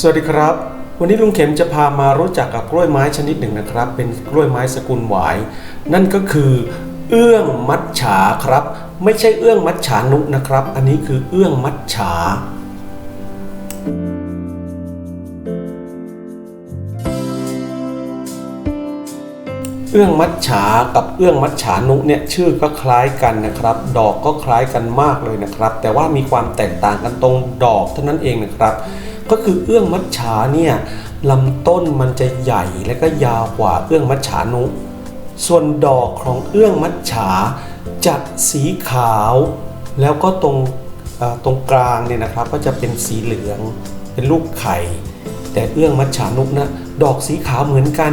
สวัสดีครับ วันนี้ลุงเข็มจะพามารู้จักกับกล้วยไม้ชนิดหนึ่งนะครับ เป็นกล้วยไม้สกุลหวาย นั่นก็คือเอื้องมัดฉาครับ ไม่ใช่เอื้องมัดฉานุนะครับ อันนี้คือเอื้องมัดฉาเอื้องมัดฉากับเอื้องมัดฉานุเนี่ยชื่อก็คล้ายกันนะครับ ดอกก็คล้ายกันมากเลยนะครับ แต่ว่ามีความแตกต่างกันตรงดอกเท่านั้นเองนะครับ ก็คือเอื้องมัดฉาเนี่ยลำต้นมันจะใหญ่และก็ยาวกว่าเอื้องมัดฉานุ ส่วนดอกของเอื้องมัดฉาจะสีขาว แล้วก็ตรงตรงกลางเนี่ยนะครับก็จะเป็นสีเหลืองเป็นลูกไข่ แต่เอื้องมัดฉานุกนะดอกสีขาวเหมือนกัน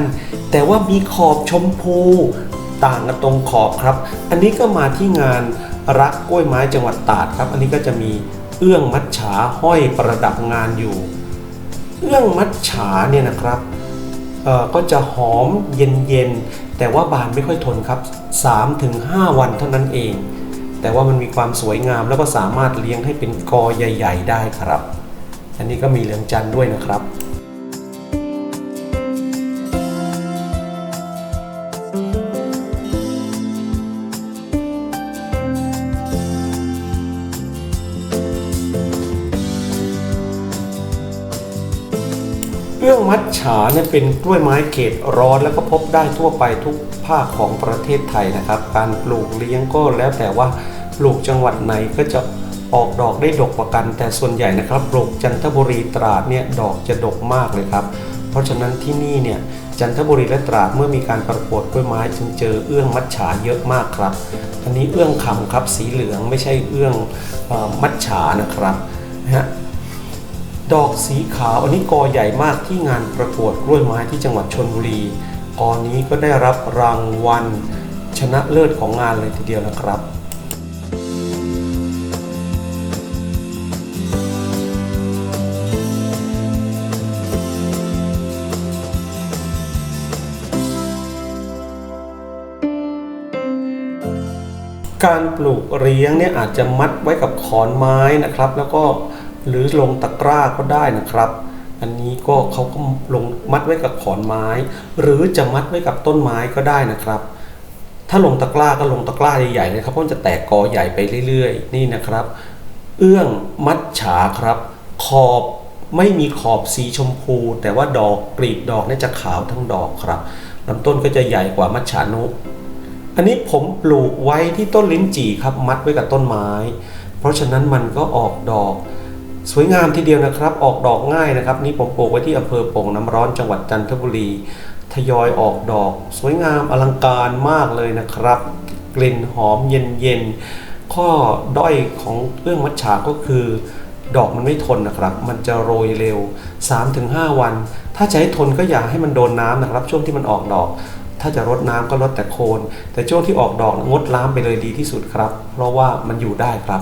แต่ว่ามีขอบชมพูต่างกันตรงขอบครับ อันนี้ก็มาที่งานรักกล้วยไม้จังหวัดตราดครับ อันนี้ก็จะมี เอื้องมัดฉาห้อยประดับงานอยู่ เอื้องมัดฉาเนี่ยนะครับก็จะหอมเย็นๆ แต่ว่าบานไม่ค่อยทนครับ 3-5 วันเท่านั้นเอง แต่ว่ามันมีความสวยงามแล้วก็สามารถเลี้ยงให้เป็นกอใหญ่ ๆ ได้ครับ อันนี้ก็มีเหลืองจันทร์ด้วยนะครับ เรื่องมัดฉาเนี่ยเป็นกล้วยไม้เขตร้อนแล้วก็พบได้ทั่วไปทุกภาคของประเทศไทยนะครับ การปลูกเลี้ยงก็แล้วแต่ว่าปลูกจังหวัดไหนก็จะออกดอกได้ดกกว่ากัน แต่ส่วนใหญ่นะครับปลูกจันทบุรีตราดเนี่ยดอกจะดกมากเลยครับ เพราะฉะนั้นที่นี่เนี่ยจันทบุรีและตราดเมื่อมีการประกวดกล้วยไม้จึงเจอเอื้องมัดฉาเยอะมากครับ อันนี้เอื้องคำครับสีเหลืองไม่ใช่เอื้องอมัดฉานะครับนะฮะ ดอกสีขาวอันนี้กอใหญ่มากที่งานประกวดกล้วยไม้ที่จังหวัดชนบุรีกอนี้ก็ได้รับรางวัลชนะเลิศของงานเลยทีเดียวนะครับการปลูกเลี้ยงเนี่ยอาจจะมัดไว้กับขอนไม้นะครับ แล้วก็ หรือลงตะกร้าก็ได้นะครับ อันนี้ก็เขาก็ลงมัดไว้กับขอนไม้ หรือจะมัดไว้กับต้นไม้ก็ได้นะครับ ถ้าลงตะกร้าก็ลงตะกร้าใหญ่ๆนะครับเพราะมันจะแตกกอใหญ่ไปเรื่อย ๆ นี่นะครับ เอื้องมัดฉาครับ ขอบไม่มีขอบสีชมพู แต่ว่าดอกกลีบดอกนี่จะขาวทั้งดอกครับลำต้นก็จะใหญ่กว่ามัดฉานุ อันนี้ผมปลูกไว้ที่ต้นลิ้นจี่ครับ มัดไว้กับต้นไม้ เพราะฉะนั้นมันก็ออกดอก สวยงามทีเดียวนะครับ ออกดอกง่ายนะครับ นี่ผมปลูกไว้ที่อำเภอโป่งน้ำร้อนจังหวัดจันทบุรี ทยอยออกดอก สวยงามอลังการมากเลยนะครับ กลิ่นหอมเย็นๆข้อด้อยของเรื่องมัทฉาก็คือ ดอกมันไม่ทนนะครับ มันจะโรยเร็ว 3-5 วัน ถ้าจะให้ทนก็อย่าให้มันโดนน้ำนะครับ ช่วงที่มันออกดอก ถ้าจะรดน้ำก็รดแต่โคน แต่ช่วงที่ออกดอกงดน้ำไปเลยดีที่สุดครับ เพราะว่ามันอยู่ได้ครับ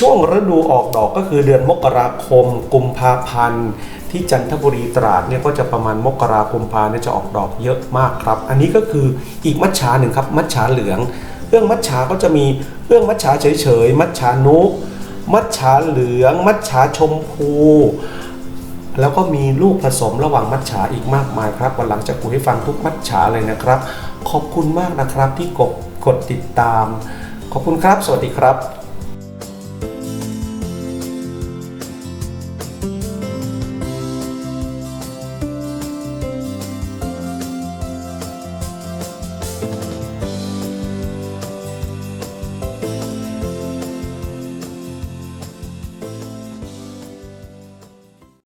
ช่วงฤดูออกดอกก็คือเดือนมกราคม กุมภาพันธ์ ที่จันทบุรีตราดเนี่ยก็จะประมาณมกราคมพาเนี่ยจะออกดอกเยอะมากครับ อันนี้ก็คืออีกมัชฉาหนึ่งครับ มัชฉาเหลืองเรื่องมัชฉาก็จะมีเรื่องมัชฉาเฉยๆ มัชฉานุมัชฉาเหลือง มัชฉาชมพู แล้วก็มีลูกผสมระหว่างมัชฉาอีกมากมายครับวันหลังจะคุยให้ฟังทุกมัชฉาเลยนะครับ ขอบคุณมากนะครับที่กดกดติดตาม ขอบคุณครับ สวัสดีครับ